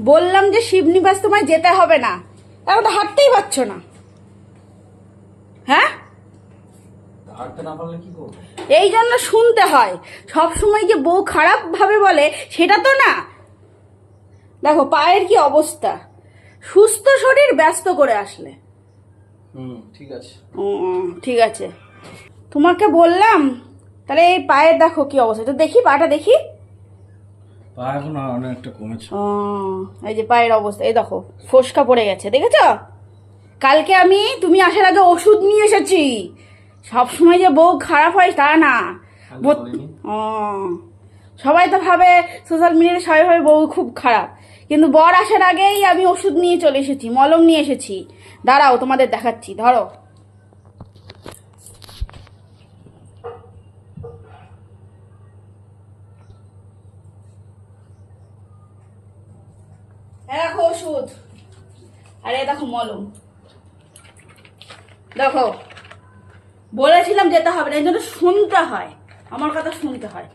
বললাম যে শিবনিবাস তোমায় যেতে হবে না। এখন তো হাঁটতেই পারছ না। হ্যাঁ? এই জন্য শুনতে হয়। সব সময় যে বউ খারাপ ভাবে বলে সেটা তো না। দেখো পায়ের কি অবস্থা? সুস্থ শরীর ব্যস্ত করে আসলে। হুম ঠিক আছে। ঠিক আছে। তোমাকে বললাম তাহলে এই পায়ের দেখো কি অবস্থা। তো দেখি পাটা দেখি। পা এখন অনেকটা কমেছে। ও, এই যে পায়ের অবস্থা এই দেখো ফোসকা পড়ে গেছে দেখেছ? কালকে আমি তুমি আসার আগে ওষুধ নিয়ে এসেছি। সব সময় যে বউ খারাপ হয় তা না। ও, সবাই তো ভাবে সোশ্যাল মিডিয়ায় সবাই ভাবে বউ খুব খারাপ। কিন্তু বর আসার আগেই আমি ওষুধ নিয়ে চলে এসেছি মলম নিয়ে এসেছি। দাঁড়াও তোমাদের দেখাচ্ছি ধরো। দেখো ওষুধ আরে দেখো মলম। দেখো, বলেছিলাম যেতে হবে না, এই শুনতে হয়। আমার কথা শুনতে হয়।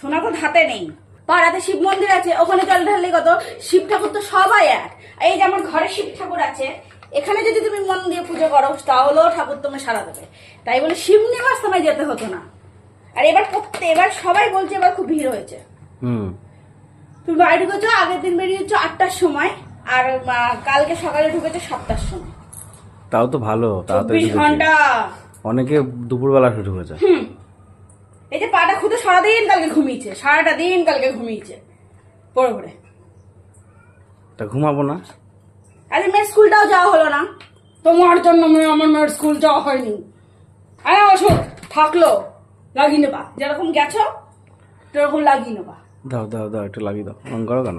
শোনা তো হাতে নেই। পাড়াতে শিব মন্দির আছে, ওখানে জল ঢাললে কত? শিব ঠাকুর তো সবাই এক। এই যে আমার ঘরে শিব ঠাকুর আছে, এখানে যদি তুমি মন দিয়ে পুজো করো, তাহলেও ঠাকুর তুমি সারা দেবে। তাই বলে শিব নিবাস তোমায় যেতে হতো না। আর এবার প্রত্যেক, এবার সবাই বলছে, এবার খুব ভিড় হয়েছে। হুম। তুমি বাড়ি ঢুকেছো আগের দিন বেরিয়েছো আটটার সময় আর কালকে সকালে ঢুকেছো সাতটার সময়। তাও তো ভালো তাড়াতাড়ি ঘণ্টা। অনেকে দুপুরবেলা শুরু হয়েছে হুম। এই যে পাটা খুঁতে সারাদিন কালকে ঘুমিয়েছে সারাটা দিন কালকে ঘুমিয়েছে। পড়ে পড়ে। তা ঘুমাবো না? আরে মেয়ের স্কুলটাও যাওয়া হলো না। তোমার জন্য মেয়ে আমার মেয়ের স্কুল যাওয়া হয়নি। আরে ওষুধ থাকল। লাগিয়ে নেবা। যেরকম গেছো সেরকম লাগিয়ে নেবা। দাও দাও দাও একটু লাগিয়ে দাও। করো কেন?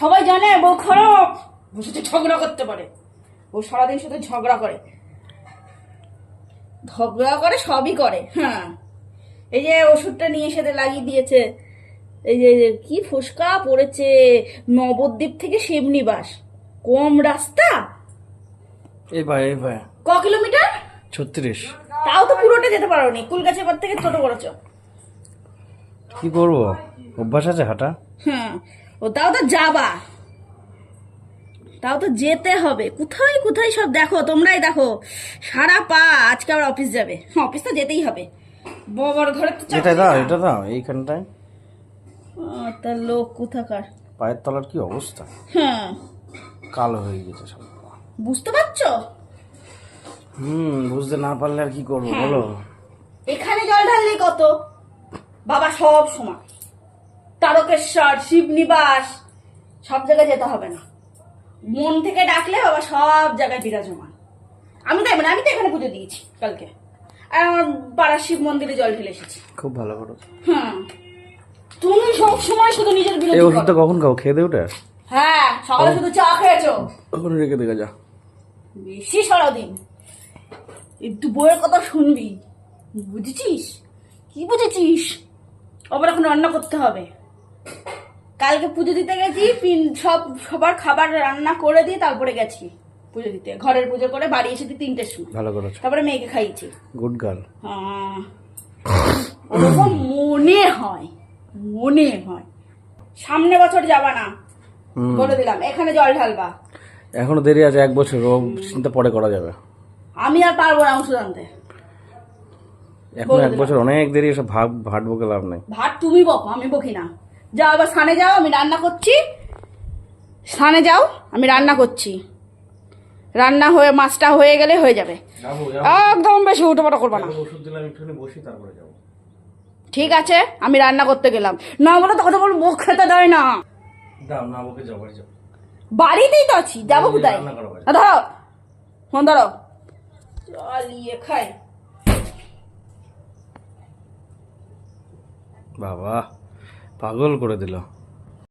সবাই জানে বউ খারাপ বসে ঝগড়া করতে পারে। ও সারাদিন শুধু ঝগড়া করে। ঝগড়া করে সবই করে হ্যাঁ। এই যে ওষুধটা নিয়ে এসে লাগিয়ে দিয়েছে। এই যে কি ফুসকা পড়েছে। নবদ্বীপ থেকে শিবনিবাস। কম রাস্তা। এই ভাই এই ভাই। ক কিলোমিটার? ছত্রিশ। তাও তো পুরোটা যেতে পারো নি পর থেকে ছোট করেছ। কি করব? অভ্যাস আছে হাঁটা? হ্যাঁ। ও তাও তো যাবা। তাও তো যেতে হবে। কোথায় কোথায় সব দেখো? তোমরাই দেখো। সারা পা আজকে আবার অফিস যাবে। হ্যাঁ অফিস তো যেতেই হবে। বাবার ঘরে এটা দাও এটা দাও এইখানটায়। তার লোক কোথাকার? পায়ের তলার কি অবস্থা? হ্যাঁ। কালো হয়ে গেছে সব। বুঝতে পারছ? হুম বুঝতে না পারলে আর কি করব হ্যাঁ। বলো। এখানে জল ঢাললে কত? বাবা সব সময়। তারকেশ্বর শিবনিবাস সব জায়গায় যেতে হবে না। মন থেকে ডাকলে বাবা সব জায়গায় বিরাজমান। আমি তাই মানে আমি তো এখানে পুজো দিয়েছি কালকে। আর আমার পাড়ার শিব মন্দিরে জল ঢেলে এসেছি। খুব ভালো করো। হ্যাঁ তুমি সব সময় শুধু নিজের এই বিরোধী ওষুধটা কখন খাও? খেয়ে দে ওটা? হ্যাঁ সকালে শুধু চা খেয়েছো। ওখানে রেখে দেখা যা। বেশি সারাদিন। একটু বইয়ের কথা শুনবি। বুঝেছিস? কি বুঝেছিস? আবার এখন রান্না করতে হবে। কালকে পুজো দিতে গেছি সব সবার খাবার রান্না করে দিয়ে তারপরে গেছি পুজো দিতে। ঘরের পুজো করে বাড়ি এসেছি তিনটের সময়। ভালো করেছ। তারপরে মেয়েকে খাইয়েছি। Good girl. আহ, ওরকম মনে হয় মনে হয়। সামনে বছর যাবা না। বলে দিলাম এখানে জল ঢালবা। এখনও দেরি আছে এক বছর ও চিন্তা পরে করা যাবে। আমি আর পারব না ওষুধ আনতে। এখন এক বছর অনেক দেরি এসব ভাব ভাট বকে লাভ নাই। ভাত তুমি বকো আমি বকি না। যাও আবার স্থানে যাও আমি রান্না করছি। স্থানে যাও আমি রান্না করছি। রান্না হয়ে মাছটা হয়ে গেলে হয়ে যাবে। একদম বেশি উঠোপাটা করবা না। ঠিক আছে আমি রান্না করতে গেলাম। না বলে তো কথা বল মুখ খেতে দেয় না। বাড়িতেই তো আছি যাব কোথায়? ধরো ফোন ধরো খাই। বাবা পাগল করে দিল।